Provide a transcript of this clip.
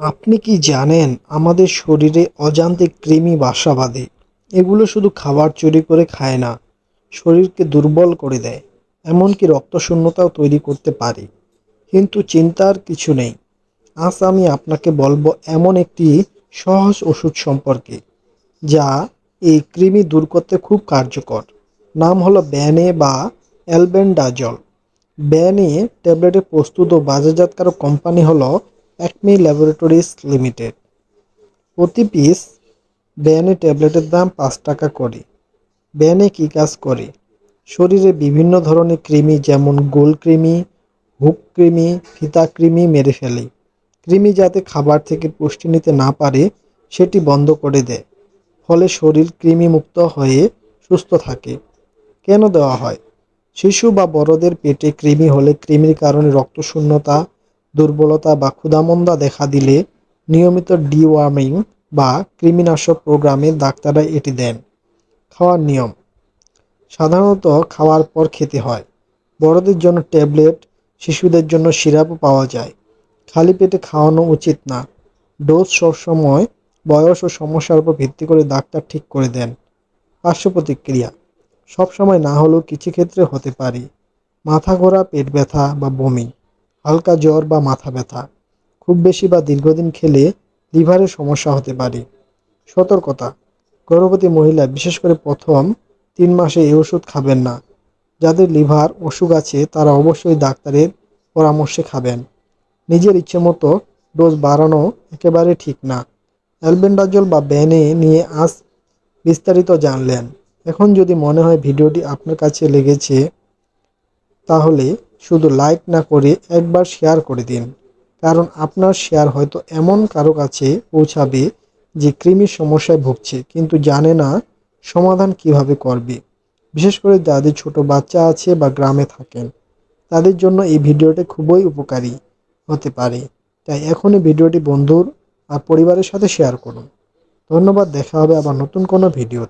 আপনি কি জানেন আমাদের শরীরে অজান্তে কৃমি বাসা বাঁধে? এগুলো শুধু খাবার চুরি করে খায় না, শরীরকে দুর্বল করে দেয়। এমনকি রক্তশূন্যতাও তৈরি করতে পারে। কিন্তু চিন্তার কিছু নেই। আজ আমি আপনাকে বলব এমন একটি সহজ ওষুধ সম্পর্কে, যা এই কৃমি দূর করতে খুব কার্যকর। নাম হলো ব্যানে বা অ্যালবেন্ডাজল। ব্যানে ট্যাবলেটের প্রস্তুত ও বাজারজাতকারক কোম্পানি হলো অ্যাকমি ল্যাবরেটরিজ লিমিটেড প্রতি পিস ব্যানে ট্যাবলেটের দাম পাঁচ টাকা করে। ব্যানে কী কাজ করে? শরীরে বিভিন্ন ধরনের কৃমি যেমন গোল কৃমি, হুক কৃমি, ফিতা কৃমি মেরে ফেলে। কৃমি যাতে খাবার থেকে পুষ্টি নিতে না পারে, সেটি বন্ধ করে দেয়। ফলে শরীর কৃমিমুক্ত হয়ে সুস্থ থাকে। কেন দেওয়া হয়? শিশু বা বড়দের পেটে কৃমি হলে কৃমির কারণে রক্তশূন্যতা দুর্বলতা বা ক্ষুধামন্দা দেখা দিলে নিয়মিত ডিওয়ার্মিং বা কৃমিনাশক প্রোগ্রামে ডাক্তাররা এটি দেন। খাওয়ার নিয়ম। সাধারণত খাওয়ার পর খেতে হয়। বড়দের জন্য ট্যাবলেট, শিশুদের জন্য সিরাপও পাওয়া যায়। খালি পেটে খাওয়ানো উচিত না। ডোজ সবসময় বয়স ও সমস্যার উপর ভিত্তি করে ডাক্তার ঠিক করে দেন। পার্শ্ব প্রতিক্রিয়া। সবসময় না হলেও কিছু ক্ষেত্রে হতে পারে। মাথা ঘোরা, পেট ব্যথা বা বমি। হালকা জ্বর বা মাথা ব্যথা। খুব বেশি বা দীর্ঘদিন খেলে লিভারের সমস্যা হতে পারে। সতর্কতা। গর্ভবতী মহিলা, বিশেষ করে প্রথম তিন মাসে এই ওষুধ খাবেন না। যাদের লিভার অসুখ আছে, তারা অবশ্যই ডাক্তারের পরামর্শে খাবেন। নিজের ইচ্ছে মতো ডোজ বাড়ানো একেবারে ঠিক না। অ্যালবেন্ডাজল বা ব্যানে নিয়ে আজ বিস্তারিত জানলেন। এখন যদি মনে হয় ভিডিওটি আপনার কাছে লেগেছে, তাহলে শুধু লাইক না করে একবার শেয়ার করে দিন। কারণ আপনার শেয়ার হয়তো এমন কারও কাছে পৌঁছাবে যে কৃমির সমস্যায় ভুগছে, কিন্তু জানে না সমাধান কীভাবে করবে। বিশেষ করে যাদের ছোট বাচ্চা আছে বা গ্রামে থাকেন, তাদের জন্য এই ভিডিওটি খুবই উপকারী হতে পারে। তাই এখনই ভিডিওটি বন্ধুর আর পরিবারের সাথে শেয়ার করুন। ধন্যবাদ, দেখা হবে আবার নতুন কোনো ভিডিও